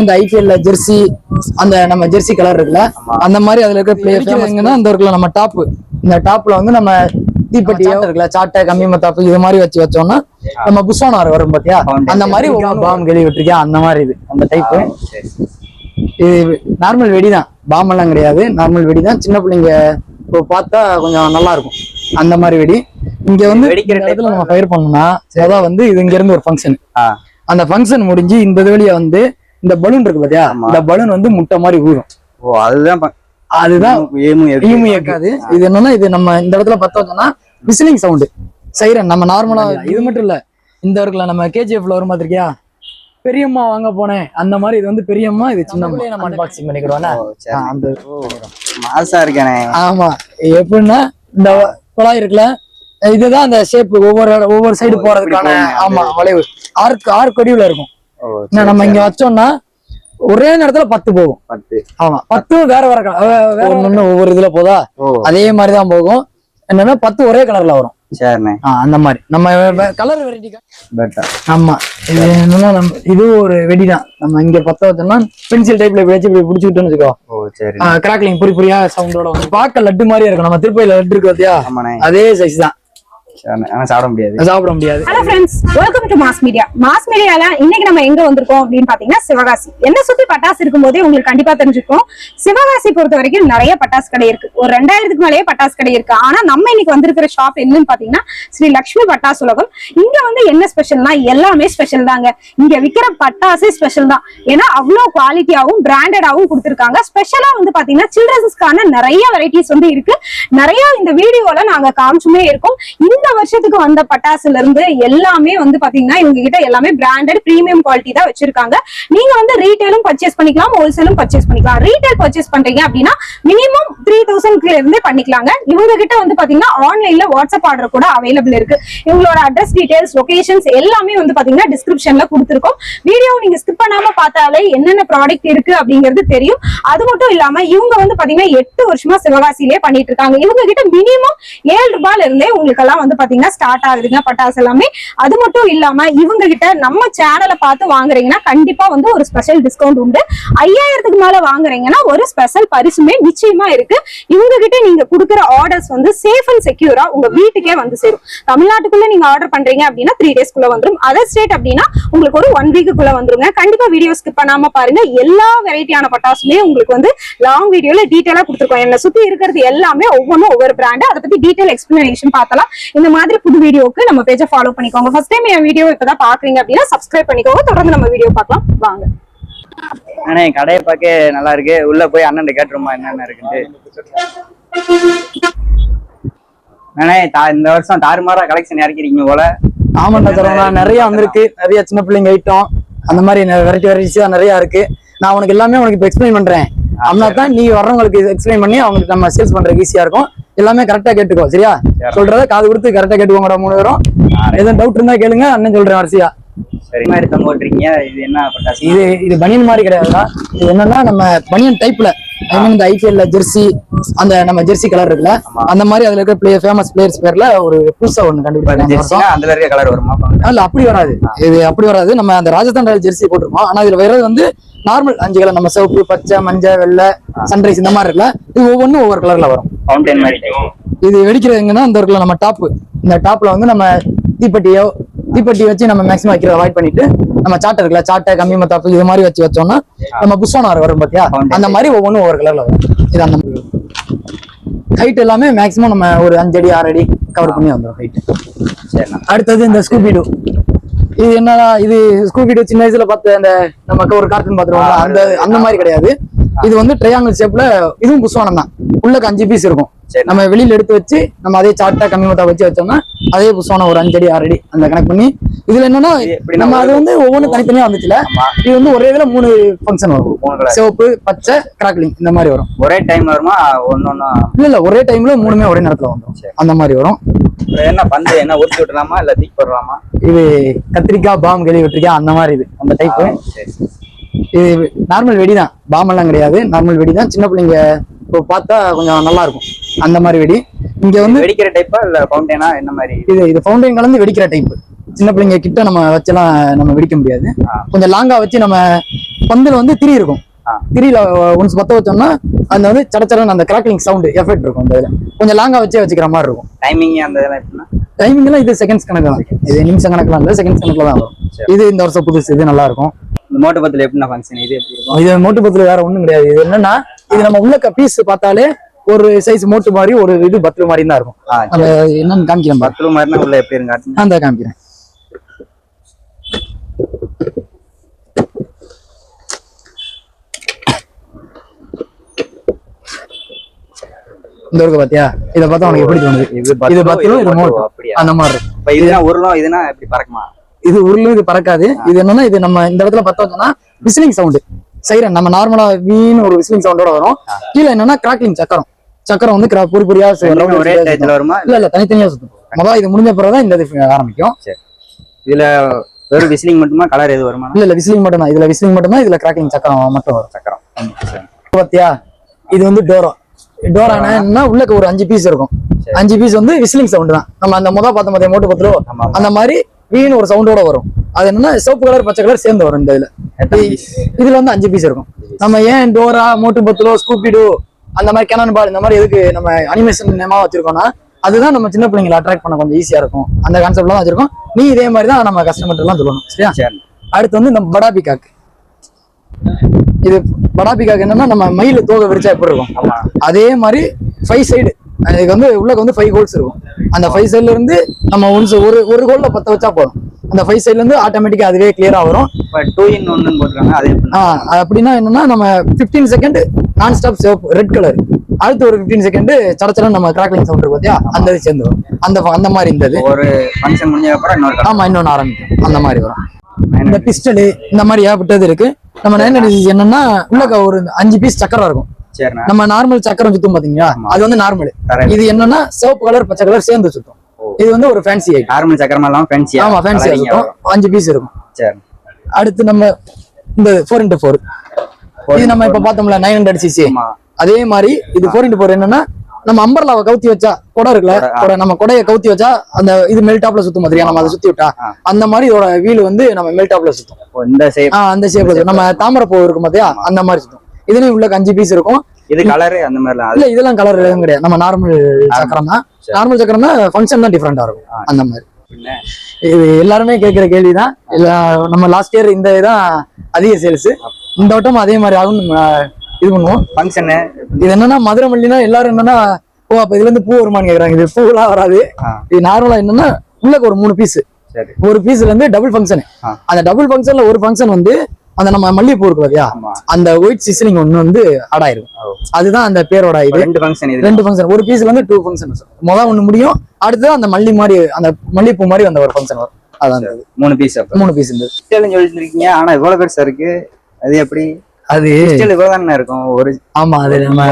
இந்த ஐபிஎல்ல ஜெர்சி அந்த நம்ம ஜெர்சி கலர் இருக்குல்ல அந்த மாதிரி அதுல இருக்க பிளேயர் எங்கன்னா இந்த இருக்குல்ல நம்ம டாப் இந்த டாப்ல வந்து நம்ம தீப்பெட்டியோ இருக்குல்ல சாட்டை. கம்மி மத்தாப்பு இது மாதிரி வச்சு வச்சோம்னா நம்ம புஷ்வானார் வரும் பாத்தியா? அந்த மாதிரி பாம் கேள்வி விட்டுருக்கியா அந்த மாதிரி இது அந்த டைப் சரி. இது நார்மல் வெடி தான் பாம் எல்லாம் கிடையாது. நார்மல் வெடி தான் சின்ன பிள்ளைங்க இப்போ பார்த்தா கொஞ்சம் நல்லா இருக்கும் அந்த மாதிரி வெடி. இங்க வந்து வெடிக்கிற இடத்துல நம்ம ஃபயர் பண்ணோம்னா அதான் வந்து இது இங்க இருந்து ஒரு ஃபங்க்ஷன் அந்த ஃபங்க்ஷன் முடிஞ்சு இந்த வழியா வந்து இந்த பலூன் இருக்கு பாத்தியா. இந்த பலூன் வந்து முட்டை மாதிரி ஊறும். ஓ அதுதான் அதுதான் ஈமு ஏக்காது இது என்னன்னா இது நம்ம இந்த இடத்துல பத்த வச்சோம்னா விசிலிங் சவுண்டு சைரன் நம்ம நார்மலா இது மட்டும் இல்ல. இந்த இருக்குல்ல நம்ம கேஜிஎஃப்ல வரும் பாத்திருக்கியா பெரியம்மா வாங்க போனேன். அந்த மாதிரி இது வந்து பெரியம்மா இது சின்னம்மா நம்ம அன்பாக்சிங் பண்ணிக்கிறோம் ஓ, சரி. அந்த மாசா இருக்கானே. ஆமா. எப்படின்னா இந்த குழாய் இருக்குல்ல இதுதான் அந்த ஷேப் ஒவ்வொரு ஒவ்வொரு சைடு போறதுக்கான ஆமா வளைவு. ஆர்க் ஆர்க் வடிவுல இருக்கும். நம்ம இங்க வச்சோம்னா ஒரே நேரத்துல பத்து போகும். பத்து. ஆமா பத்தும் வேற வேற. வே- வேற ஒண்ணு ஒவ்வொரு இதுல போதா? அதே மாதிரி தான் போகும். என்னன்னா பத்து ஒரே கலர்ல வரும். சரிண்ணே. அந்த மாதிரி. நம்ம கலர் வெரைட்டி ஆமா. இது என்னன்னா நம்ம இது ஒரு வெடி தான் நம்ம இங்க பத்த வச்சோம்னா பென்சில் டைப்ல இப்படி இப்படி பிடிச்சிக்கிட்டோம்னு வச்சுக்கோ. சரி கிராக்லிங் புரி புரியா சவுண்டோட பார்க்க லட்டு மாதிரியே இருக்கும். நம்ம திருப்பதியில லட்டு இருக்கு பாத்தியா? அதே சைஸ் தான். ஆனா சாப்பிட முடியாது. சாப்பிட முடியாது. Hello friends welcome to mass media mass மீடியால இன்னைக்கு நம்ம எங்க வந்திருக்கோம் அப்படின்னு பாத்தீங்கன்னா சிவகாசி. என்ன சுத்தி பட்டாசு இருக்கும்போதே உங்களுக்கு கண்டிப்பா தெரிஞ்சிருக்கும். சிவகாசி பொறுத்த வரைக்கும் நிறைய பட்டாசு கடை இருக்கு. ஒரு ரெண்டாயிரத்துக்கு மேலேயே பட்டாசு கடை இருக்கு. ஆனா நம்ம இன்னைக்கு வந்திருக்கிற ஷாப் என்னன்னு பாத்தீங்கன்னா ஸ்ரீ லக்ஷ்மி பட்டாசு உலகம். இங்க வந்து என்ன ஸ்பெஷல்னா எல்லாமே ஸ்பெஷல் தாங்க. இங்க விக்கிற பட்டாசே ஸ்பெஷல் தான். ஏன்னா அவ்வளோ குவாலிட்டியாவும் பிராண்டடாவும் கொடுத்துருக்காங்க. ஸ்பெஷலா வந்து பாத்தீங்கன்னா சில்ட்ரன்ஸ்க்கான நிறைய வெரைட்டிஸ் வந்து இருக்கு. நிறைய இந்த வீடியோல நாங்க காமிச்சுமே இருக்கோம். இந்த வருஷத்துக்கு வந்த பட்டாசுல இருந்து எல்லாமே வந்து பாத்தீங்கன்னா இவங்க கிட்ட எல்லாமே பிராண்டட் பிரீமியம் குவாலிட்டி தான் வச்சிருக்காங்க. நீங்க வந்து ரீட்டைலும் பர்ச்சேஸ் பண்ணிக்கலாம் ஹோல்சேலும் பர்ச்சேஸ் பண்ணிக்கலாம். ரீட்டைல் பர்ச்சேஸ் பண்றீங்க அப்படின்னா மினிமம் த்ரீ தௌசண்ட்ல இருந்தே பண்ணிக்கலாங்க. இவங்க கிட்ட வந்து பாத்தீங்கன்னா ஆன்லைன்ல வாட்ஸ்அப் ஆர்டர் கூட அவைலபிள் இருக்கு. இவங்களோட அட்ரஸ் டீடைல்ஸ் லொகேஷன்ஸ் எல்லாமே வந்து பாத்தீங்கன்னா டிஸ்கிரிப்ஷன்ல கொடுத்துருக்கோம். வீடியோ நீங்க ஸ்கிப் பண்ணாம பார்த்தாலே என்னென்ன ப்ராடக்ட் இருக்கு அப்படிங்கிறது தெரியும். அது மட்டும் இல்லாம இவங்க வந்து பாத்தீங்கன்னா எட்டு வருஷமா சிவகாசியிலே பண்ணிட்டு இருக்காங்க. இவங்க கிட்ட மினிமம் ஏழு ரூபாயில இருந்தே உங்களுக்கு எல்லாம் வந்து பாத்தீங்கன்னா ஸ்டார்ட் ஆகுதுங்க பட்டாசு எல்லாமே. அது மட்டும் இல்லாம இவங்க கிட்ட நம்ம சேனலை பார்த்து வாங்குறீங்கன்னா கண்டிப்பா வந்து ஒரு ஸ்பெஷல் டிஸ்கவுண்ட் உண்டு. ஐயாயிரத்துக்கு மேல வாங்குறீங்கன்னா ஒரு ஸ்பெஷல் பரிசுமே நிச்சயமா இருக்கு. இவங்க கிட்ட நீங்க கொடுக்குற ஆர்டர்ஸ் வந்து சேஃப் அண்ட் செக்யூரா உங்க வீட்டுக்கே வந்து சேரும். தமிழ்நாட்டுக்குள்ள நீங்க ஆர்டர் பண்றீங்க அப்படின்னா த்ரீ டேஸ்க்குள்ள வந்துரும். அதர் ஸ்டேட் அப்படின்னா உங்களுக்கு ஒரு ஒன் வீக்குள்ள வந்துருங்க. கண்டிப்பா வீடியோ ஸ்கிப் பண்ணாம பாருங்க. எல்லா வெரைட்டியான பட்டாசுமே உங்களுக்கு வந்து லாங் வீடியோல டீட்டெயிலா கொடுத்துருக்கோம். என்ன சுத்தி இருக்கிறது எல்லாமே ஒவ்வொன்றும் ஒவ்வொரு பிராண்ட் அதை பத்தி டீட்டெயில் எக்ஸ்பிளனேஷன் பார்த்தலாம் இந்த மாதிரி புது வீடியோக்கு நம்ம பேஜை ஃபாலோ பண்ணிக்கோங்க. ஃபர்ஸ்ட் டைம் என் வீடியோ இப்பதான் பாக்குறீங்க அப்படின்னா சப்ஸ்கிரைப் பண்ணிக்கோங்க. தொடர்ந்து நம்ம வீடியோ பார்க்கலாம். வாங்க. அண்ணே கடையை பார்க்க நல்லா இருக்கு. உள்ள போய் அண்ணன் கேட்டுருமா என்னென்ன இருக்குன்ட்டு. அண்ணே தா- இந்த வருஷம் தாறுமாறா கலெக்ஷன் இறக்கிறீங்க போல. ஆமாண்டா சரவணா நிறைய வந்திருக்கு. நிறைய சின்ன பிள்ளைங்க ஐட்டம் அந்த மாதிரி வெரைட்டி வெரைட்டிஸா நிறைய இருக்கு. நான் உனக்கு எல்லாமே உனக்கு இப்போ எக்ஸ்பிளைன் பண்றேன். அப்படின்னா தான் நீ வர்றவங்களுக்கு எக்ஸ்பிளைன் பண்ணி அவங்களுக்கு நம்ம சேல்ஸ் பண்றதுக்கு ஈஸியா இருக்கும். எல்லாமே கரெக்டா கேட்டுக்கோ சரியா? சரி. சொல்றத காது கொடுத்து கரெக்டா கேட்டுக்கோங்கடா மூணு பேரும். எதுவும் டவுட் இருந்தா கேளுங்க அண்ணன் சொல்றேன் வரிசையா. இது இது பனியன் மாதிரி கிடையாதுடா. இது என்னன்னா நம்ம பனியன் டைப்ல இந்த ஐபிஎல்ல ஜெர்சி அந்த நம்ம ஜெர்சி கலர் இருக்குல்ல. அந்த மாதிரி அதுல இருக்க பிளேயர் ஃபேமஸ் பிளேயர்ஸ் பேர்ல ஒரு புதுசா ஒண்ணு கண்டுபிடிப்பாங்க. இருக்க கலர் வருமா? இல்ல அப்படி வராது. இது அப்படி வராது. நம்ம அந்த ராஜஸ்தான் ராயல் ஜெர்சி போட்டிருக்கோம். ஆனா இதுல வர்றது வந்து நார்மல் அஞ்சு கலர் நம்ம சிவப்பு பச்சை மஞ்சள் வெள்ளை சன்ரைஸ் இந்த மாதிரி இருக்குல்ல இது ஒவ்வொன்றும் ஒவ்வொரு கலர்ல வரும். இது வெடிக்கிறது எங்கன்னா இந்த இருக்குல்ல நம்ம டாப் இந்த டாப்ல வந்து நம்ம தீப்பெட்டியோ தீப்பெட்டி வச்சு நம்ம மேக்ஸிமம் வைக்கிறத அவாய்ட் பண்ணிட்டு நம்ம சாட்டை இருக்குல்ல சாட்டை கம்மி மத்தாப்பு இது மாதிரி வச்சு வச்சோம்னா நம்ம புஷ்வானார் வரும் பாத்தியா? அந்த மாதிரி ஒவ்வொன்றும் ஒவ்வொரு கலர்ல வரும். இது அந்த ஹைட் எல்லாமே மேக்ஸிமம் நம்ம ஒரு அஞ்சு அடி ஆறு அடி கவர் பண்ணி வந்துடும் ஹைட் அடுத்தது இந்த ஸ்கூபிடு இது என்னடா இது ஸ்கூபிடு சின்ன வயசுல பார்த்த அந்த நமக்கு ஒரு கார்ட்டூன் பார்த்துருவோம் அந்த அந்த மாதிரி கிடையாது. இது வந்து ட்ரையாங்கிள் ஷேப்ல இதுவும் புஷ்வானம் தான். உள்ளக்கு அஞ்சு பீஸ் இருக்கும். சரி. நம்ம வெளியில எடுத்து வச்சு நம்ம அதே சாட்டா கம்மி மத்தா வச்சு வச்சோம்னா அதே புஷ்வானம் ஒரு அஞ்சு அடி ஆறு அடி அந்த கனெக்ட் பண்ணி இதுல என்னன்னா நம்ம அது வந்து ஒவ்வொன்றும் தனித்தனியா வந்துச்சுல. இது வந்து ஒரே இதுல மூணு ஃபங்க்ஷன் வரும். சிவப்பு பச்சை கிராக்லிங் இந்த மாதிரி வரும். ஒரே டைம் வருமா? ஒன்னொன்னா இல்ல இல்ல ஒரே டைம்ல மூணுமே ஒரே நேரத்துல வந்துரும். சரி. அந்த மாதிரி வரும். என்ன பந்து என்ன உரிச்சு விட்டுலாமா இல்ல தீக்கு போடலாமா இது கத்திரிக்காய் பாம் கேள்வி விட்டுருக்கேன் அந்த மாதிரி இது அந்த டைப்பு சரி இது நார்மல் வெடி தான். பாம் எல்லாம் கிடையாது. நார்மல் வெடி தான். சின்ன பிள்ளைங்க இப்போ பார்த்தா கொஞ்சம் நல்லா இருக்கும். அந்த மாதிரி வெடி. இங்க வந்து வெடிக்கிற டைப்பா இல்ல ஃபவுண்டைனா என்ன மாதிரி? இது இது ஃபவுண்டைன் கலந்து வெடிக்கிற டைப் சின்ன பிள்ளைங்க கிட்ட நம்ம வச்செல்லாம் நம்ம வெடிக்க முடியாது. கொஞ்சம் லாங்கா வச்சு நம்ம பந்துல வந்து திரி இருக்கும். திரியில ஒன்ஸ் பத்த வச்சோம்னா அந்த வந்து சடச்சடன்னு அந்த கிராக்லிங் சவுண்ட் எஃபெக்ட் இருக்கும் அந்த இதுல. கொஞ்சம் லாங்கா வச்சே வச்சுக்கிற மாதிரி இருக்கும். டைமிங் அந்த இதெல்லாம் எப்படின்னா? டைமிங் எல்லாம் இது செகண்ட்ஸ் கணக்கு தான். இது நிமிஷம் கணக்குலாம் இல்லை செகண்ட்ஸ் கணக்குல தான் வரும். இது இந்த வருஷம் புதுசு இது நல்லா இருக்கும். இந்த மோட்டர் பத்துல எப்படின்னா ஃபங்க்ஷன் இது எப்படி இருக்கும்? இது மோட்டு பத்துல வேற ஒண்ணும் கிடையாது. இது என்னன்னா இது நம்ம உள்ள பீஸ் பார்த்தாலே ஒரு சைஸ் மோட்டு மாதிரி ஒரு இது பத்து மாதிரி தான் இருக்கும். அந்த என்னன்னு காமிக்கிறேன் ரூபா மாதிரினா உள்ள எப்படி இருங்க அந்த காமிக்கிறேன். இந்த இருக்கு பாத்தியா? இத பார்த்தா உனக்கு எப்படி தோணுது? இது பத்து இது அப்படியா? அந்த மாதிரி இருக்கு. இதுனா உருளம் இதுனா எப்படி பறக்குமா? இது உருளும் இது பறக்காது. இது என்னன்னா இது நம்ம இந்த இடத்துல பத்த வச்சோம்னா விசிலிங் சவுண்டு சைரன் நம்ம நார்மலா வீணு ஒரு விசிலிங் சவுண்டோட வரும். கீழே என்னன்னா கிராக்லிங் சக்கரம். சக்கரம் வந்து பொறி பொறியா ஒரே டயத்துல வருமா? இல்ல இல்ல தனித்தனியா சுத்தும். முதல்ல இது முடிஞ்ச பிறகுதான் இந்த இது ஆரம்பிக்கும். இதுல வெறும் விசிலிங் மட்டுமா? கலர் எது வருமா இல்ல இல்ல விசிலிங் மட்டும் தான் இதுல விசிலிங் மட்டும் தான் இதுல கிராக்கிங் சக்கரம் மட்டும் வரும். சக்கரம். பாத்தியா? இது வந்து டோரோ. டோரானா என்னன்னா உள்ளக்க ஒரு அஞ்சு பீஸ் இருக்கும். அஞ்சு பீஸ் வந்து விசிலிங் சவுண்ட் தான். நம்ம அந்த முத பார்த்த மாதிரி மோட்டு ஆமா. அந்த மாதிரி வீணு ஒரு சவுண்டோட வரும். அது என்னன்னா சிவப்பு கலர் பச்சை கலர் சேர்ந்து வரும் இந்த இதுல? இதுல வந்து அஞ்சு பீஸ் இருக்கும். நம்ம ஏன் டோரா மோட்டு பத்துலோ ஸ்கூபிடோ அந்த மாதிரி கேனான் பால் இந்த மாதிரி எதுக்கு நம்ம அனிமேஷன் நேமா வச்சிருக்கோம்னா அதுதான் நம்ம சின்ன பிள்ளைங்களை அட்ராக்ட் பண்ண கொஞ்சம் ஈஸியா இருக்கும். அந்த கான்செப்ட்ல தான் வச்சிருக்கோம். நீ இதே மாதிரி தான் நம்ம கஸ்டமர் எல்லாம் சொல்லணும். சரியா? சரி. அடுத்து வந்து இந்த படா பிகாக் இது படா பிகாக் என்னன்னா நம்ம மயில் தோகை விரிச்சா எப்படி இருக்கும்? அதே மாதிரி ஃபைவ் சைடு இதுக்கு வந்து உள்ளக்கு வந்து ஃபைவ் ஹோல்ஸ் இருக்கும். அந்த ஃபைவ் சைடுல இருந்து நம்ம ஒன்ஸ் ஒரு ஒரு கோல்ல பத்த வச்சா போதும். அந்த ஃபைவ் சைடுல இருந்து ஆட்டோமேட்டிக்கா அதுவே கிளியரா வரும். டூ இன் ஒன்னு போட்டுருக்காங்க அது எப்படி ஆ, அது அப்படின்னா என்னன்னா நம்ம 15 செகண்ட் நான் ஸ்டாப் சிவப்பு ரெட் கலர் அடுத்து ஒரு 15 செகண்ட் சடச்சட நம்ம கிராக்லிங் சவுண்ட் இருக்கு பாத்தியா? அந்த இது சேர்ந்து வரும். அந்த அந்த மாதிரி இந்த இது. ஒரு ஃபங்க்ஷன் முடிஞ்ச அப்புறம் இன்னொரு ஆமா இன்னொன்னு ஆரம்பிக்கும். அந்த மாதிரி வரும். இந்த பிஸ்டலு இந்த மாதிரி ஏகப்பட்டது இருக்கு. நம்ம நைன் என்னன்னா உள்ளக்க ஒரு அஞ்சு பீஸ் சக்கரம் இருக்கும். நம்ம நார்மல் சக்கரம் சுத்தும் பாத்தீங்களா. அது வந்து நார்மல். இது என்னன்னா சிவப்பு கலர் பச்சை கலர் சேர்ந்து சுத்தும். இது வந்து ஒரு ஃபேன்சி ஐட்டம் நார்மல் சக்கரமா இல்லாம ஃபேன்சியா ஆமா ஃபேன்சியா சுத்தும். அஞ்சு பீஸ் இருக்கும். சரி. அடுத்து நம்ம இந்த ஃபோர் இன்டூ ஃபோர் இது நம்ம இப்ப பார்த்தோம்ல நைன் ஹண்ட்ரட் சிசி அதே மாதிரி இது ஃபோர் இன்டூ ஃபோர் என்னன்னா நம்ம அம்பர்லாவை கவுத்தி வச்சா குடை இருக்குல்ல? குடை, நம்ம குடையை கவுத்தி வச்சா அந்த இது மெல் டாப்ல சுத்தும் மாதிரியா நம்ம அதை சுத்தி விட்டா. அந்த மாதிரி இதோட வீல் வந்து நம்ம மெல் டாப்ல சுத்தும். இந்த ஆ அந்த ஷேப்ல நம்ம தாமரை பூ இருக்கும் பாத்தியா? அந்த மாதிரி சுத்தும். இதுலயும் உள்ள அஞ்சு பீஸ் இருக்கும். இது கலர் அந்த அது. இல்ல இதெல்லாம் கலர் எதுவும் கிடையாது. நம்ம நார்மல் சக்கரம் தான். நார்மல் சக்கரம் தான் ஃபங்க்ஷன் தான் டிஃப்ரெண்டா இருக்கும். அந்த மாதிரி. இது எல்லாருமே கேட்கிற கேள்விதான். நம்ம லாஸ்ட் இயர் இந்த இதான் அதிக சேல்ஸ் இந்த வட்டம் அதே மாதிரி ஆகும். இது பண்ணுவோம். ஃபங்க்ஷனு இது என்னன்னா மதுரை மல்லினா எல்லாரும் என்னன்னா ஓ அப்ப இதுல இருந்து பூ வருமான்னு கேக்குறாங்க. இது பூலாம் வராது. இது நார்மலா என்னன்னா உள்ளக்கு ஒரு மூணு பீஸ் சரி. ஒரு பீஸ்ல இருந்து டபுள் ஃபங்க்ஷன். அந்த டபுள் ஃபங்க்ஷன்ல ஒரு ஃபங்க்ஷன் வந்து அந்த நம்ம மல்லிகைப்பூ இருக்கு ஆமா. அந்த ஒயிட் சிஸ்லிங் ஒண்ணு வந்து ஆட் ஆயிருக்கும் ஓ. அதுதான் அந்த பேரோட இது. ரெண்டு ஃபங்க்ஷன் ரெண்டு ஃபங்க்ஷன் ஒரு பீஸ்ல இருந்து டூ ஃபங்க்ஷன் முதல் ஒண்ணு முடியும் அடுத்து அந்த மல்லி மாதிரி அந்த மல்லிகைப்பூ மாதிரி அந்த ஒரு ஃபங்க்ஷன் வரும். அதான். மூணு பீஸ் மூணு பீஸ் இருந்தது. சொல்லிட்டு இருக்கீங்க ஆனா இவ்வளவு பெருசா இருக்கு அது எப்படி? அது பிஸ்டல் இவ்வளவு இருக்கும்? ஒரு ஆமா அது நம்ம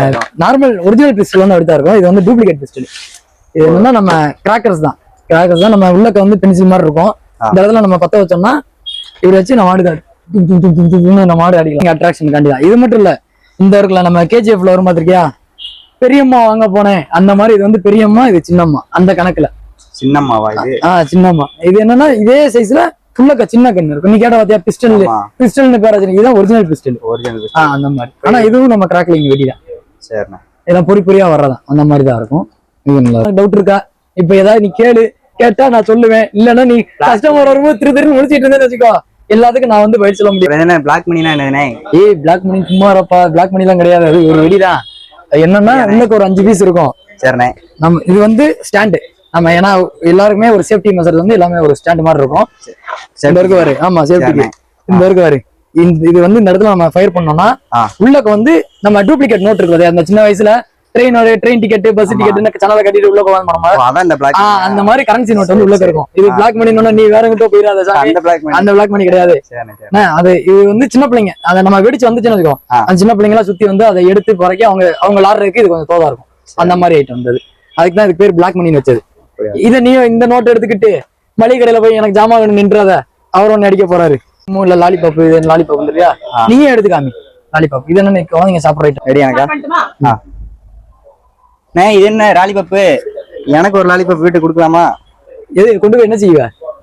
நார்மல் ஒரிஜினல் பிஸ்டல் வந்து அப்படித்தான் இருக்கும். இது வந்து டூப்ளிகேட் பிஸ்டல் இது என்னன்னா நம்ம கிராக்கர்ஸ் தான். கிராக்கர்ஸ் தான் நம்ம உள்ளக்க வந்து பென்சில் மாதிரி இருக்கும். இந்த இடத்துல நம்ம பத்த வச்சோம்னா இப்படி வச்சு நம்ம தும்னு நம்ம மாடு அடிக்கலாம். அட்ராக்ஷன் காண்டி தான். இது மட்டும் இல்ல இந்த இருக்குல்ல நம்ம கேஜிஎஃப்ல வரும் பார்த்திருக்கியா பெரியம்மா வாங்க போனேன். அந்த மாதிரி இது வந்து பெரியம்மா இது சின்னம்மா. அந்த கணக்குல. சின்னம்மாவா இது? ஆ சின்னம்மா. இது என்னன்னா இதே சைஸ்ல ஃபுல்லக்க சின்ன கண்ணு இருக்கும். நீ கேட்ட பாத்தியா பிஸ்டல் பிஸ்டல்னு பேர் வச்சிருக்கீங்க. ஒரிஜினல் பிஸ்டல் ஒரிஜினல் அந்த மாதிரி. ஆனா இதுவும் நம்ம கிராக்லிங் வெடிதான் சரிண்ணா. இதெல்லாம் பொறி பொறியா வர்றதான். அந்த மாதிரி தான் இருக்கும். டவுட் இருக்கா? இப்ப ஏதாவது நீ கேளு. கேட்டா நான் சொல்லுவேன். இல்லன்னா நீ கஸ்டமர் வரும்போது திரு திருன்னு முடிச்சிட்டு இருந்தேன்னு வச்சுக்கோ. எல்லாத்துக்கும் நான் வந்து பதில் சொல்ல முடியும். என்ன பிளாக் மணினா என்னதுனே ஏய் பிளாக் மணி சும்மா இருப்பா. பிளாக் மணி எல்லாம் கிடையாது. அது ஒரு வெடிதான் என்னன்னா இன்னும் ஒரு அஞ்சு பீஸ் இருக்கும். சரிண்ணே. நம்ம இது வந்து ஸ்டாண்டு நம்ம ஏன்னா எல்லாருக்குமே ஒரு சேஃப்டி மெஷர்ஸ் வந்து எல்லாமே ஒரு ஸ்டாண்ட் மாதிரி இருக்கும். இந்த இருக்கு பாரு. ஆமா சரிண்ணே. இந்த இருக்கு பாரு. இந்த இது வந்து இந்த இடத்துல நம்ம ஃபயர் பண்ணோம்னா ஆ. உள்ளக்க வந்து நம்ம டூப்ளிகேட் நோட் இருக்குது அந்த சின்ன வயசுல ட்ரெயினோட ட்ரெயின் டிக்கெட் பஸ் ஆமா. டிக்கெட் சேனலை கட்டிட்டு உள்ள போவாங்க அந்த மாதிரி கரன்சி நோட் வந்து உள்ளக்க இருக்கும். இது பிளாக் மணி நீ வேற எங்கிட்ட போயிடாத அந்த பிளாக் மணி கிடையாது. அது இது வந்து சின்ன பிள்ளைங்க. அதை நம்ம வெடிச்சு வந்துச்சுன்னு வச்சுக்கோ. அந்த சின்ன பிள்ளைங்க எல்லாம் சுத்தி வந்து அதை எடுத்து குறைக்க அவங்க அவங்க லாடுறதுக்கு இது கொஞ்சம் தோதா இருக்கும். அந்த மாதிரி ஐட்டம் வந்தது. அதுக்கு தான் இதுக்கு பேர் பிளாக் மணின்னு வச்சது? இதை நீ இந்த நோட் எடுத்துக்கிட்டு மளிகை கடையில போய் எனக்கு ஜாமான் வேணும் நின்றாத அவர் ஒண்ணு அடிக்க போறாரு. மூணுல லாலிபாப் இது லாலிபாப் ஆ. நீயே எடுத்து காமி. லாலிபாப் இது என்ன குழந்தைங்க சாப்பிட்ற ஐட்டம் ரெடி எனக்கா இது என்ன லாலிபப்பு எனக்கு ஒரு லாலிபப் வீட்டுக்கு கொடுக்கலாமா? எது கொண்டு போய் என்ன செய்வ?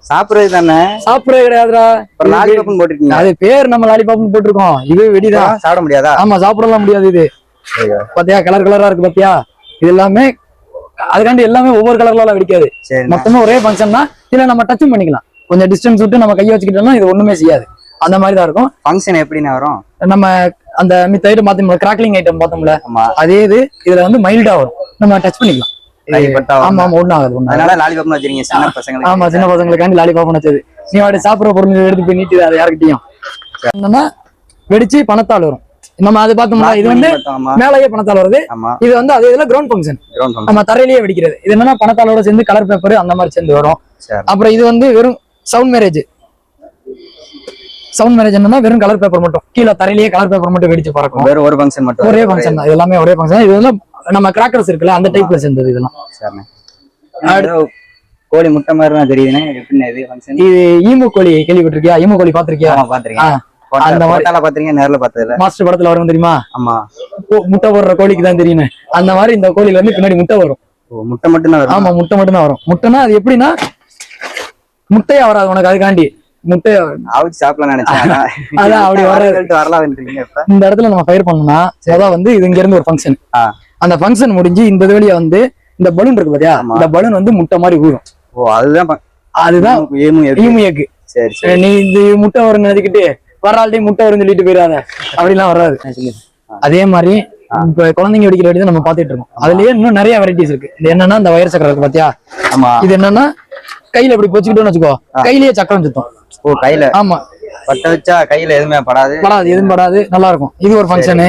சாப்பிடுறது தானே. சாப்பிடறது கிடையாதுடா. அப்புறம் லாலிபப்னு போட்டிருக்கீங்க. அது பேர் நம்ம லாலிபாப்னு போட்டிருக்கோம். இது வெடிதான். சாப்பிட முடியாதா? ஆமா சாப்பிடலாம் முடியாது இது. பாத்தியா கலர் கலரா இருக்கு பாத்தியா? இது எல்லாமே அதுக்காண்டி எல்லாமே ஒவ்வொரு கலர்ல வெடிக்காது. சரி மொத்தமா ஒரே ஃபங்க்ஷன் தான். இதுல நம்ம டச்சும் பண்ணிக்கலாம். கொஞ்சம் டிஸ்டன்ஸ் விட்டு நம்ம கையை வச்சுக்கிட்டோம்னா இது ஒண்ணுமே செய்யாது. அந்த மாதிரி தான் இருக்கும். ஃபங்க்ஷன் எப்படிண்ணே வரும்? நம்ம அந்த மித்த ஐட்டம் பார்த்தோம்ல கிராக்லிங் ஐட்டம் பார்த்தோம்ல அதே இது இதுல வந்து மைல்டா வரும். நம்ம டச் பண்ணிக்கலாம். ஆமா ஆமா ஒண்ணும் ஆகாது. அதனால லாலிபப்னு வச்சிருக்கீங்க சின்ன பசங்களுக்கு. ஆமா சின்ன பசங்களுக்காண்டி லாலிபாப் வச்சது. நீ வாடி சாப்பிடுற பொருள் எடுத்து போய் நீட்டு அதை யாருக்கிட்டையும். வெடிச்சு பணத்தால் வரும். நம்ம அது பார்த்தோம்னா இது வந்து மேலேயே பணத்தால் வருது. இது வந்து அதே இதுல கிரவுண்ட் ஃபங்க்ஷன். நம்ம தரையிலேயே வெடிக்கிறது. இது என்னன்னா பணத்தாலோட சேர்ந்து கலர் பேப்பர் அந்த மாதிரி சேர்ந்து வரும். அப்புறம் இது வந்து வெறும் சவுண்ட் மேரேஜ் சவுண்ட் மேரேஜ் என்னன்னா வெறும் கலர் பேப்பர் மட்டும். கீழே தரையிலேயே கலர் பேப்பர் மட்டும் வெடிச்சு பறக்கும். வேற ஒரு ஃபங்க்ஷன் மட்டும். ஒரே ஃபங்க்ஷன் தான். எல்லாமே ஒரே ஃபங்க்ஷன் இது வந்து நம்ம கிராக்கர்ஸ் இருக்குல்ல அந்த டைப்ல சேர்ந்தது இதெல்லாம். கோழி முட்டை மாதிரி தான் எப்படிண்ணே இது ஈமு கோழி கேள்விப்பட்டிருக்கியா? ஈமு கோழி பாத்திருக்கியா பாத்திருக்கேன் அந்த மாதிரி- பாத்திருக்கீங்க நேர்ல பார்த்ததுல. மாஸ்டர் படத்துல வரும் தெரியுமா? ஆமா. முட்டை போடுற கோழிக்கு தான் தெரியுமே. அந்த மாதிரி இந்த கோழில இருந்து பின்னாடி முட்டை வரும். ஓ, முட்டை மட்டும் தான் ஆமா முட்டை மட்டும் தான் வரும். முட்டைனா அது எப்படின்னா முட்டையா வராது உனக்கு அதுக்காண்டி. முட்டை அவிச்சு சாப்பிடலாம் நினைச்சேன். அதான் அப்படி இப்ப. இந்த இடத்துல நம்ம ஃபயர் பண்ணோம்னா அதான் வந்து இது இங்க இருந்து ஒரு ஃபங்க்ஷன். அந்த ஃபங்க்ஷன் முடிஞ்சு இந்த வழியா வந்து இந்த பலூன் இருக்கு பாத்தியா. இந்த பலூன் வந்து முட்டை மாதிரி ஊறும். ஓ அதுதான் அதுதான்? Emu egg. சரி சரி. நீ இந்த முட்டை வரும்னு நினைச்சுக்கிட்டு வர ஆள்டையும் முட்டை வரும்னு சொல்லிட்டு போயிடாத அப்படிலாம் வராது அதே மாதிரி இப்ப குழந்தைங்க வெடிக்கிற வெடி நம்ம பாத்துட்டு இருக்கோம். அதுலயே இன்னும் நிறைய வெரைட்டிஸ் இருக்கு. இது என்னன்னா இந்த வயர் சக்கரம் இருக்கு பாத்தியா? ஆமா. இது என்னன்னா கையில இப்படி பொச்சுக்கிட்டோம்னு வச்சுக்கோ கையிலேயே சக்கரம் சுத்தம். ஓ கையில? ஆமா. பட்ட வச்சா கையில எதுவுமே படாது? படாது எதுவும் படாது. நல்லா இருக்கும் இது ஒரு ஃபங்க்ஷனு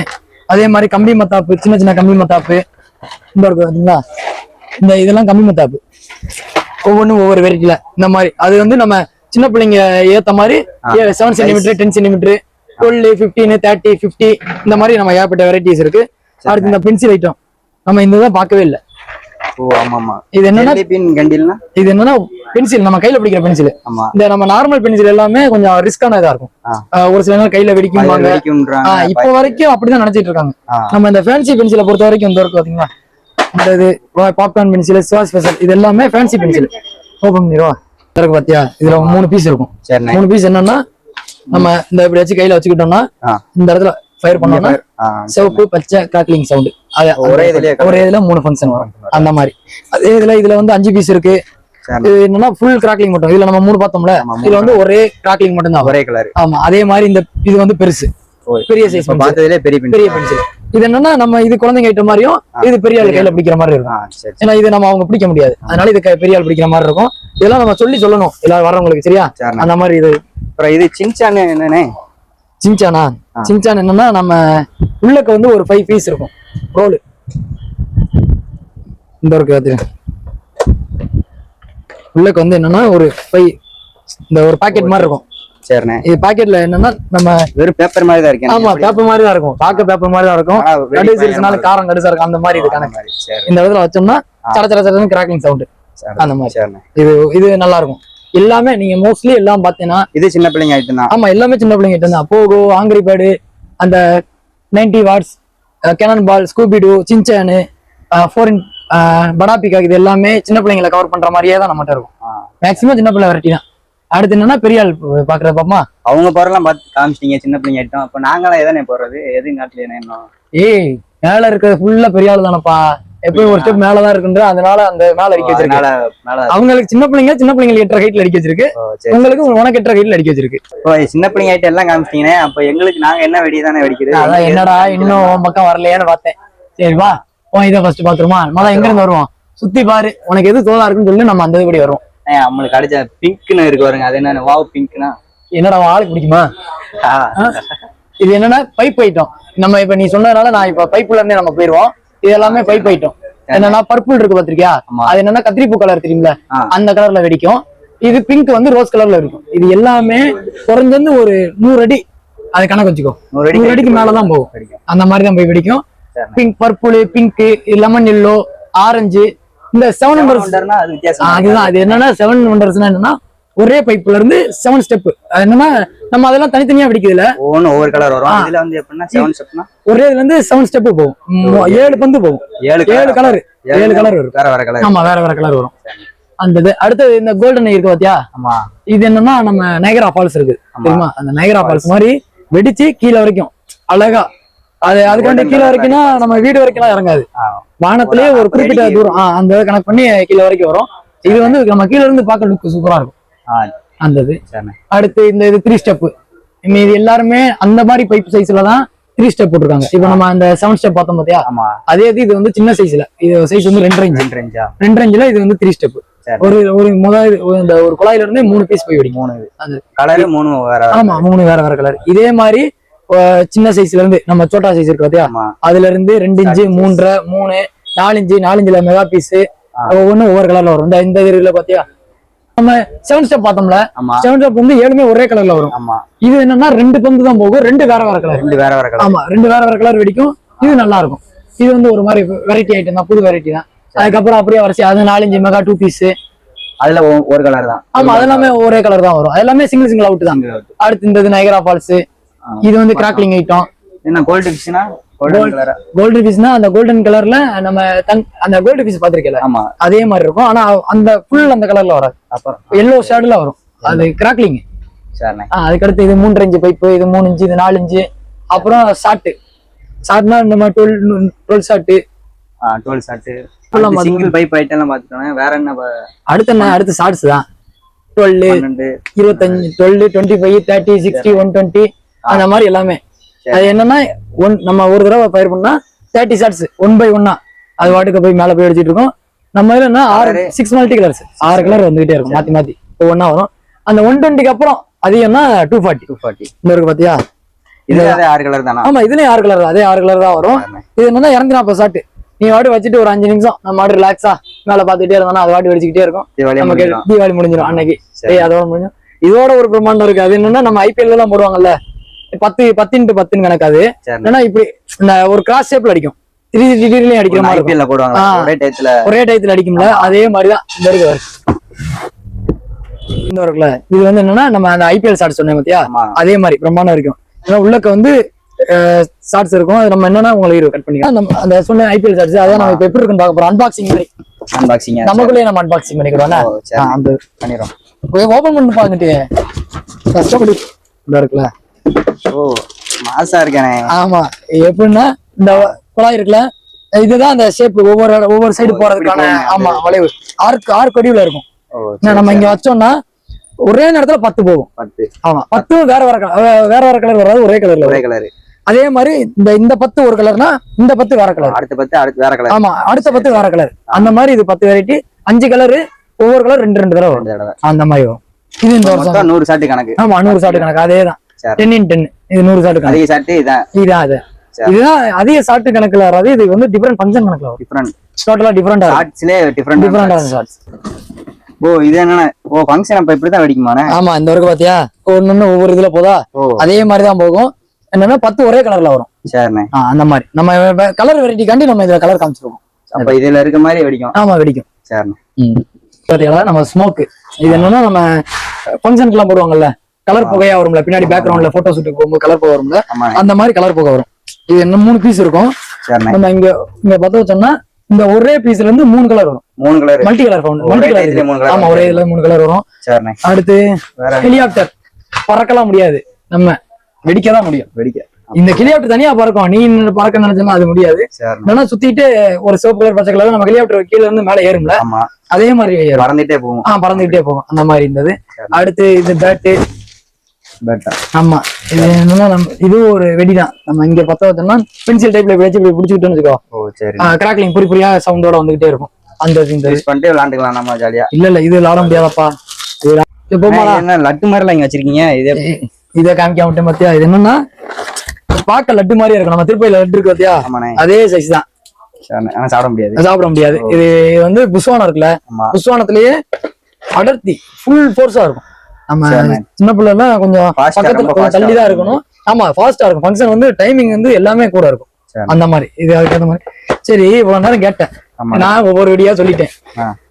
அதே மாதிரி கம்பி மத்தாப்பு சின்ன சின்ன கம்பி மத்தாப்பு. இந்த இருக்கு பாத்தீங்களா இந்த இதெல்லாம் கம்பி மத்தாப்பு. ஒவ்வொன்றும் ஒவ்வொரு வெரைட்டில இந்த மாதிரி. அது வந்து நம்ம சின்ன பிள்ளைங்க ஏத்த மாதிரி seven centimetre ten centimetre twelve fifteen thirty fifty இந்த மாதிரி நம்ம ஏகப்பட்ட வெரைட்டிஸ் இருக்கு. அடுத்து இந்த பென்சில் ஐட்டம் நம்ம இந்த இதை பார்க்கவே இல்லை. இது என்னன்னா இது பென்சில் நம்ம கையில பிடிக்கிற பென்சில் இந்த நம்ம நார்மல் பென்சில் எல்லாமே கொஞ்சம் ரிஸ்கான இதா இருக்கும். ஒரு சில நேரம் கையில. ஆஹ் இப்போ வரைக்கும் அப்படிதான் நினைச்சிட்டு இருக்காங்க. நம்ம இந்த ஃபேன்சி பென்சிலை பொறுத்த வரைக்கும் இந்த இருக்கு பாத்தீங்களா? இந்த இது பாப்கார்ன் பென்சில் சிவா ஸ்பெஷல் இது எல்லாமே ஃபேன்சி பென்சில் ஓபன் பண்ணிடுவா இருக்கு பாத்தியா? இதுல மூணு பீஸ் இருக்கும். மூணு பீஸ் என்னன்னா நம்ம இந்த இப்படி வச்சு கையில வச்சுக்கிட்டோம்னா. இந்த இடத்துல ஃபயர் பண்ணோம்னா சிவப்பு பச்சை கிராக்லிங் சவுண்ட் ஒரே இதுலயே ஒரே இதுல மூணு ஃபங்க்ஷன் வரும். அந்த மாதிரி. அதே இதுல இதுல வந்து அஞ்சு பீஸ் இருக்கு. இது என்னன்னா ஃபுல் கிராக்லிங் மட்டும். இதுல நம்ம மூணு பார்த்தோம்ல இதுல வந்து ஒரே கிராக்லிங் மட்டும் தான் ஒரே கலர் ஆமா அதே மாதிரி இந்த இது வந்து பெருசு. பெரிய சைஸ் பார்த்ததுலயே பெரிய பெரிய பென்சில் இது என்னன்னா நம்ம இது குழந்தைங்க ஐட்டம் மாதிரியும் இது பெரிய ஆள் கையில பிடிக்கிற மாதிரி இருக்கும். ஏன்னா இது நம்ம அவங்க பிடிக்க முடியாது. அதனால இது பெரிய ஆள் பிடிக்கிற மாதிரி இருக்கும். இதெல்லாம் நம்ம சொல்லி சொல்லணும். எல்லாரும் வர்றவங்களுக்கு சரியா. அந்த மாதிரி இது. அப்புறம் இது சின்சான் என்னண்ணே? சின்சானா? சின்சான் என்னன்னா நம்ம உள்ளக்க வந்து ஒரு ஃபைவ் பீஸ் இருக்கும். ரோல் இந்த இருக்கு பாத்துங்க. உள்ளக்க வந்து என்னன்னா ஒரு ஃபைவ் இந்த ஒரு பாக்கெட் மாதிரி இருக்கும். சரிண்ணே. இது பாக்கெட்ல என்னன்னா நம்ம வெறும் பேப்பர் மாதிரி தான் இருக்கேன் ஆமா பேப்பர் மாதிரி தான் இருக்கும். பார்க்க பேப்பர் மாதிரி தான் இருக்கும். சிரிச்சனால காரம் கடுசா இருக்கும் அந்த மாதிரி இது கணக்கு. இந்த இடத்துல வச்சோம்னா சட சட சடன்னு கிராக்கிங் சவுண்ட். அந்த மாதிரி. இது இது நல்லா இருக்கும் எல்லாமே நீங்க மோஸ்ட்லி எல்லாம் பாத்தீங்கன்னா இது சின்ன பிள்ளைங்க ஐட்டம் தான். ஆமா எல்லாமே சின்ன பிள்ளைங்க கிட்ட தான். போகோ ஆங்கிரி பேடு அந்த ninety watts cannon ball Scooby Doo Shinchan foreign படாபிகா இது எல்லாமே சின்ன பிள்ளைங்களை கவர் பண்ற மாதிரியே தான் நம்மகிட்ட இருக்கும். மேக்ஸிமம் சின்ன பிள்ளை வெரைட்டி தான். அடுத்து என்னன்னா பெரிய ஆள் பாக்குறது பாப்பா அவங்க பொருள்லாம் பார்த்து காமிச்சிட்டீங்க சின்ன பிள்ளைங்க ஐட்டம் அப்ப நாங்களாம் எதானே போடுறது எது நாட்டுல என்ன ஏய் மேல இருக்கிறது ஃபுல்லா பெரிய ஆள் தானப்பா. எப்பயும் ஒரு ஸ்டெப் மேலதான் இருக்குன்ற அதனால அந்த மேல அடிக்க வச்சிருக்கு. அதனால மேல அவங்களுக்கு சின்ன பிள்ளைங்க சின்ன பிள்ளைங்களுக்கு எட்டுற ஹைட்ல அடிக்க வச்சிருக்கு. உங்களுக்கு உனக்கு எட்டுற ஹைட்ல அடிக்க வச்சிருக்கு. சின்ன பிள்ளைங்க ஐட்டம் எல்லாம் காமிச்சிட்டீங்கன்னா அப்ப எங்களுக்கு நாங்க என்ன வெடி தானே வெடிக்கிறது? அதான் என்னடா இன்னும் பக்கம் வரலையேன்னு பார்த்தேன். சரி வா. உன் இதை ஃபர்ஸ்ட் பாத்துருமா மொதல் எங்க இருந்து வருவோம்? சுத்தி பாரு. உனக்கு எது தோதா இருக்குன்னு சொல்லி நம்ம அந்த இதுபடி வருவோம். நம்மளுக்கு அடிச்ச பிங்க்னு இருக்கு பாருங்க அது என்ன வாவ் பிங்க்னா? என்னடா ஆளுக்கு பிடிக்குமா? இது என்னன்னா பைப் ஐட்டம் நம்ம இப்ப நீ சொன்னதுனால நான் இப்ப பைப்புல இருந்தே நம்ம போயிருவோம். இது எல்லாமே பைப் ஐட்டம் என்னன்னா பர்பிள் இருக்கு பாத்திருக்கியா. அது என்னன்னா கத்திரிப்பூ கலர் தெரியுங்களா. அந்த கலர்ல வெடிக்கும். இது பிங்க் வந்து ரோஸ் கலர்ல இருக்கும். இது எல்லாமே குறைஞ்சது ஒரு நூறு அடி. அது கணக்கு வச்சுக்கோ. நூறு அடி நூறு அடிக்கு மேலதான் போகும். அந்த மாதிரி தான் போய் வெடிக்கும். Pink purple pink lemon yellow orange இந்த செவன் வித்தியாசம் அதுதான். அது என்னன்னா செவன் வண்டர்ஸ்னா என்னன்னா ஒரே பைப்ல இருந்து செவன் ஸ்டெப் என்னன்னா நம்ம அதெல்லாம் தனித்தனியா வெடிக்கிறதுல ஒவ்வொன்றும் ஒவ்வொரு கலர் வரும். ஆ. இதுல வந்து எப்படின்னா செவன் ஸ்டெப்னா ஒரே இதுல இருந்து செவன் ஸ்டெப் போகும். ஏழு பந்து போகும். ஏழு ஏழு கலர் ஏழு கலர் வரும். வேற வேற கலர் ஆமா வேற வேற கலர் வரும். அந்த இது அடுத்தது இந்த கோல்டன் இருக்கு பாத்தியா? ஆமா. இது என்னன்னா நம்ம நயகரா ஃபால்ஸ் இருக்கு. தெரியுமா? அந்த நயகரா ஃபால்ஸ் மாதிரி வெடிச்சு கீழே வரைக்கும். அழகா. அது அதுக்காண்டி Golden கீழே வரைக்கும்னா நம்ம வீடு வரைக்கும்லாம் இறங்காது. ஆ, வானத்திலேயே ஒரு குறிப்பிட்ட. தூரம். அந்த கணக்கு பண்ணி கீழே வரைக்கும் வரும். இது வந்து நம்ம கீழ இருந்து பார்க்க லுக் சூப்பரா இருக்கும். ஆ, அந்த இது. சரிண்ணே அடுத்து இந்த இது த்ரீ ஸ்டெப் இது எல்லாருமே அந்த மாதிரி பைப் சைஸ்ல தான் த்ரீ ஸ்டெப் போட்டிருக்காங்க. இப்போ நம்ம அந்த செவன் ஸ்டெப் பார்த்தோம் பாத்தியா? ஆமா. அதே இது இது வந்து சின்ன சைஸ்ல இது சைஸ் வந்து ரெண்டு இன்ச் ரெண்டு ரெஞ்சா ரெண்டு இன்ச்ல இது வந்து த்ரீ ஸ்டெப். ஒரு ஒரு முதல் இந்த ஒரு குழாயில இருந்து மூணு பீஸ் போய் வெடிக்கும் மூணு இது. அது. கலரு மூணு வேற. ஆமா மூணு வேற வேற கலர் இதே மாதிரி சின்ன சைஸ்ல இருந்து நம்ம சோட்டா சைஸ் இருக்கு பாத்தியா? ஆமா. அதுல இருந்து ரெண்டு இன்ச்சு. மூன்றரை மூணு நாலு இன்ச்சு நாலு இன்ச்சுல மெகா பீஸ். ஒவ்வொன்றும் ஒவ்வொரு கலர்ல வரும். இந்த இந்த இதுல பாத்தியா? நம்ம செவன் ஸ்டெப் பார்த்தோம்ல செவன் ஸ்டெப் வந்து ஏழுமே ஒரே கலர்ல வரும். ஆமா. இது என்னன்னா ரெண்டு பந்து தான் போகும் ரெண்டு வேற வேற கலர் ரெண்டு வேற வேற கலர் ஆமா ரெண்டு வேற வேற கலர் வெடிக்கும். இது நல்லா இருக்கும் இது வந்து ஒரு மாதிரி வெரைட்டி ஐட்டம் தான் புது வெரைட்டி தான். அதுக்கப்புறம் அப்படியே வரிசை அது நாலஞ்சு மெகா டூ பீஸ் அதுல ஒரு கலர் தான். ஆமா அது எல்லாமே ஒரே கலர் தான் வரும். அது எல்லாமே சிங்கிள் சிங்கிள் அவுட் தான். அடுத்து இந்த இது நயகரா ஃபால்ஸ். இது வந்து கிராக்லிங் ஐட்டம் என்ன கோல்டு கோல்டு பீஸ்னா அந்த கோல்டன் கலர்ல நம்ம அந்த கோல்டு பீஸ் பாத்திருக்கல ஆமா. அதே மாதிரி இருக்கும். ஆனா அந்த ஃபுல் அந்த கலர்ல வராது. அப்புறம்? எல்லோ ஷேடுல வரும். அது கிராக்லிங் அதுக்கடுத்து இது மூன்றரை இன்ச்சு பைப்பு இது மூணு இன்ச்சு இது நாலு இன்ச்சு. அப்புறம் ஷார்ட் ஷார்ட்னா இந்த மாதிரி twelve twelve shot twelve shot single pipe ஐட்டம்லாம் பார்த்துட்டோன்னே வேற என்ன அடுத்து என்ன? அடுத்து ஷார்ட்ஸ் தான். டுவெல் இருபத்தஞ்சு twelve twenty five thirty sixty one twenty அந்த மாதிரி எல்லாமே. அது என்னன்னா ஒன் நம்ம ஒரு தடவை பயிர் பண்ணா தேர்ட்டி ஷார்ட்ஸ் ஒன் பை ஒன்னா அது வாட்டுக்கு போய் மேல போய் அடிச்சிட்டு இருக்கோம். நம்ம இதுல என்ன ஆறு. சிக்ஸ் மல்டி கலர்ஸ் ஆறு கலர் வந்துகிட்டே இருக்கும் மாத்தி மாத்தி. ஒவ்வொன்னா வரும். அந்த ஒன் டுவெண்ட்டிக்கு அப்புறம் அதிகம்னா டூ ஃபார்ட்டி டூ ஃபார்ட்டி இருக்கு பாத்தியா? அதே ஆறு கலர் தானா? ஆமா இதுலயும் ஆறு கலர் அதே ஆறு கலர் தான் வரும். இது என்னன்னா இரநூத்தி நாற்பது ஷாட் நீ வாட்டு வச்சுட்டு ஒரு அஞ்சு நிமிஷம் நம்ம வாட்டு ரிலாக்ஸா மேல பாத்துக்கிட்டே இருந்தோம்னா அது வாட்டு வெடிச்சுக்கிட்டே இருக்கும். தீபாவளி நமக்கு முடிஞ்சிடும். தீபாவளி முடிஞ்சிடும் அன்னைக்கு. அதோட முடிஞ்சிடும். இதோட ஒரு பிரம்மாண்டம் இருக்கு. அது என்னன்னா நம்ம ஐபிஎல் எல்லாம் போடுவாங்கல்ல. பத்து பத்து இன்ட்டு பத்துன்னு கணக்காது சரிண்ணே. ஏன்னா இப்படி ஒரு கிராஸ் ஷேப்ல அடிக்கும். திடீர் திடீர்லயும் அடிக்கிற மாதிரி. ஒரே டயத்துல. ஒரே டயத்துல அடிக்கும்ல. அதே மாதிரிதான் இந்த இருக்கு. இந்த இருக்குல்ல இது வந்து என்னன்னா நம்ம அந்த ஐபிஎல் ஷார்ட் சொன்னேன் பாத்தியா? அதே மாதிரி பிரம்மாண்டம் இருக்கும். ஏன்னா உள்ளக்க வந்து ஷார்ட்ஸ் இருக்கும். அது நம்ம என்னன்னா உங்களுக்கு கட் பண்ணிக்கலாம். நம்ம அந்த சொன்ன ஐபிஎல் ஷார்ட்ஸ் அதான் நம்ம இப்ப எப்படி இருக்குன்னு பார்க்க போறோம். அன்பாக்சிங் மாதிரி. அன்பாக்சிங் நமக்குள்ளேயே நம்ம அன்பாக்சிங் பண்ணிக்கிறோம் ஓ, சரி. அந்த பண்ணிடுறோம். ஓபன் பண்ணி பாத்துட்டு. கஷ்டப்படி இந்த இருக்குல்ல ஓ மாசா இருக்கானே. ஆமா எப்படின்னா இந்த குழாய் இருக்குல்ல இதுதான் அந்த ஷேப் ஒவ்வொரு ஒவ்வொரு சைடு போறதுக்கான. ஆமா வளைவு. ஆர்க் ஆர்க் வடிவுல இருக்கும். நம்ம இங்க வச்சோம்னா ஒரே நேரத்துல பத்து போகும். பத்து. ஆமா பத்தும் வேற வேற வே- வேற வேற கலர் வராது ஒரே கலர்ல ஒரே கலர் அதே மாதிரி இந்த இந்த பத்து ஒரு கலர்னா இந்த பத்து வேற கலர் அடுத்த பத்து அடுத்து வேற கலர் ஆமா அடுத்த பத்து வேற கலர் அந்த மாதிரி இது பத்து வெரைட்டி அஞ்சு கலரு ஒவ்வொரு கலர் ரெண்டு ரெண்டு தடவை அந்த மாதிரி வரும். இது இந்த வருஷம். நூறு ஷாட்டு கணக்கு. ஆமா நூறு சாட்டு கணக்கு அதே தான் டென் இன் டென். இது நூறு கணக்கு. அதிக ஷாட்டு இதான் இதுதான் அது. சரி. இதுதான் அதிக சாட்டு கணக்குல வராது. இது வந்து டிஃபரெண்ட் ஃபங்க்ஷன் கணக்குல வரும். டிஃப்ரெண்ட் டோட்டலா டிஃபரெண்டா ஷார்ட்ஸ்லயே டிஃப்ரெண்ட் டிஃபரெண்டா இருக்கும். ஷார்ட்ஸ் ஓ இது என்னன்னா ஓ ஃபங்க்ஷன் அப்ப இப்படிதான் வெடிக்குமாண்ணே ஆமா இந்த வரைக்கும் பாத்தியா? ஒன்னு ஒவ்வொரு இதுல போதா? அதே மாதிரி தான் போகும். என்னன்னா பத்து ஒரே கலர்ல வரும். சரிண்ணே. அந்த மாதிரி. நம்ம கலர் வெரைட்டிக்காண்டி நம்ம இதுல கலர் காமிச்சிருக்கோம். அப்ப இதுல இருக்க மாதிரி வெடிக்கும். ஆமா வெடிக்கும். சரிண்ணே. பாத்தீங்களா நம்ம ஸ்மோக் இது என்னன்னா நம்ம ஃபங்க்ஷனுக்கு எல்லாம் போடுவாங்கல்ல? கலர் புகையா வரும்ல. பின்னாடி பேக்ரவுண்ட்ல போட்டோ ஷூட்டுக்கு போகும்போது கலர் புகை வரும்ல. அந்த மாதிரி கலர் புகை வரும். இது என்ன மூணு பீஸ் இருக்கும். நம்ம இங்க இங்க பத்த வச்சோம்னா இந்த ஒரே பீஸ்ல இருந்து மூணு கலர் வரும். மூணு colour multi colour found multi colour ஆமா ஒரே இதுல மூணு கலர் வரும். அடுத்து ஹெலிகாப்டர் பறக்கலாம் முடியாது. நம்ம வெடிக்க தான் முடியும். வெடிக்க. இந்த ஹெலிகாப்டர் தனியா பறக்கும். நீ பறக்க நினைச்சோம்னா அது முடியாது. இல்லைன்னா சுத்திட்டு ஒரு சிவப்பு கலர் பச்சை கலர் நம்ம ஹெலிகாப்டர் கீழ இருந்து மேல ஏறும்ல. அதே மாதிரி பறந்துட்டே போகும். ஆ பறந்துகிட்டே போகும். அந்த மாதிரி இருந்தது. அடுத்து இது பேட்டு பெட்டா ஆமா. இது என்னன்னா நம்ம இது ஒரு வெடிதான். நம்ம இங்க பத்த வச்சோம்னா பென்சில் டைப்ல வச்சு இப்படி பிடிச்சிக்கிட்டோம்னு வச்சுக்கோ. ஓ சரி. கிராக்லிங் பொறி பொறியா சவுண்டோட வந்துகிட்டே இருக்கும். அந்த இந்த. யூஸ் பண்ணிட்டு விளாண்டுக்கலாம் நம்ம ஜாலியா. இல்ல இல்ல இது விளாட முடியாதப்பா. என்ன லட்டு மாதிரி எல்லாம் இங்க வச்சிருக்கீங்க? இதே இதை காமிக்க விட்டேன் பாத்தியா? இது என்னன்னா பார்க்க லட்டு மாதிரி இருக்கும். நம்ம திருப்பதியில லட்டு இருக்கு பாத்தியா? அதே சைஸ் தான். ஆனா சாப்பிட முடியாது. சாப்பிட முடியாது. இது வந்து புஸ்வானம் இருக்குல்ல? புஸ்வானத்திலேயே அடர்த்தி ஃபுல் ஃபோர்ஸா இருக்கும். நம்ம. சின்ன பிள்ளைலாம் கொஞ்சம் பக்கத்துல கொஞ்சம் தள்ளி தான். இருக்கணும். ஆமா ஃபாஸ்டா இருக்கும். ஃபங்க்ஷன் வந்து டைமிங் வந்து எல்லாமே கூட இருக்கும். அந்த மாதிரி. இது அதுக்கு அந்த மாதிரி. சரி இவ்வளவு நேரம் கேட்டேன். நான் ஒவ்வொரு வீடியோ சொல்லிட்டேன்.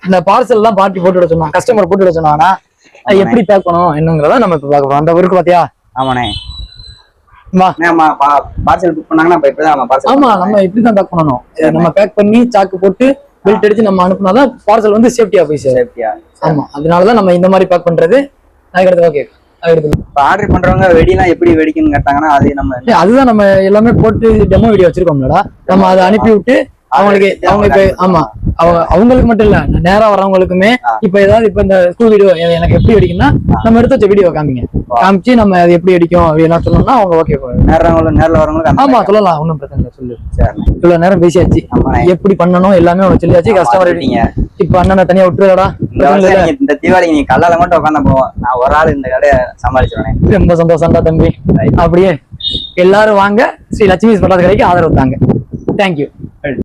இந்த பார்சல் எல்லாம் பார்ட்டி போட்டு விட சொன்னாங்க கஸ்டமர் போட்டு விட சொன்னாங்கன்னா எப்படி பேக் பண்ணணும் என்னங்கிறத நம்ம இப்ப பார்க்க போறோம். அந்த இருக்கு பாத்தியா? ஆமாண்ணே. பார்சல் புக் பண்ணாங்கன்னா ஆமா நம்ம இப்படிதான் பேக் பண்ணணும். நம்ம பேக் பண்ணி சாக்கு போட்டு பெல்ட் அடிச்சு நம்ம அனுப்புனாதான் பார்சல் வந்து சேஃப்டியா போய் சேஃப்டியா ஆமா அதனாலதான் நம்ம இந்த மாதிரி பேக் பண்றது அதுக்கடுத்து ஓகே அதுக்கடுத்து இப்போ ஆர்டர் பண்றவங்க வெடிலாம் எப்படி வெடிக்கணும்னு கேட்டாங்கன்னா அது நம்ம அதுதான் நம்ம எல்லாமே போட்டு டெமோ வீடியோ வச்சிருக்கோம்லடா. நம்ம அதை அனுப்பி விட்டு அவங்களுக்கு அவங்க இப்ப ஆமா. அவங்க அவங்களுக்கு மட்டும் இல்ல நேரா வரவங்களுக்குமே. இப்ப ஏதாவது இப்ப இந்த ஸ்கூல் வீடியோ எனக்கு எப்படி அடிக்கும்னா நம்ம எடுத்து வச்ச வீடியோ காமிங்க. காமிச்சு நம்ம அது எப்படி அடிக்கும் அப்படின்னா சொன்னோம்னா அவங்க ஓகே நேரவங்களும் நேரில் வரவங்களுக்கு ஆமா சொல்லலாம் ஒண்ணும் பிரச்சனை இல்லை சொல்லு. இவ்வளவு நேரம் பேசியாச்சு. எப்படி பண்ணணும் எல்லாமே உனக்கு சொல்லியாச்சு கஸ்டமர் மாத்திட்டீங்க. இப்ப அண்ணனை தனியா விட்டுறடா இந்த தீபாவளி நீங்க கல்லால மட்டும் உட்காந்து போவோம் நான் ஒரு ஆள் இந்த கடையை சமாளிச்சிருவேன். ரொம்ப சந்தோஷம்டா தம்பி. அப்படியே எல்லாரும் வாங்க. ஸ்ரீ லட்சுமி பட்டாசு கடைக்கு ஆதரவு தாங்க. தேங்க்யூ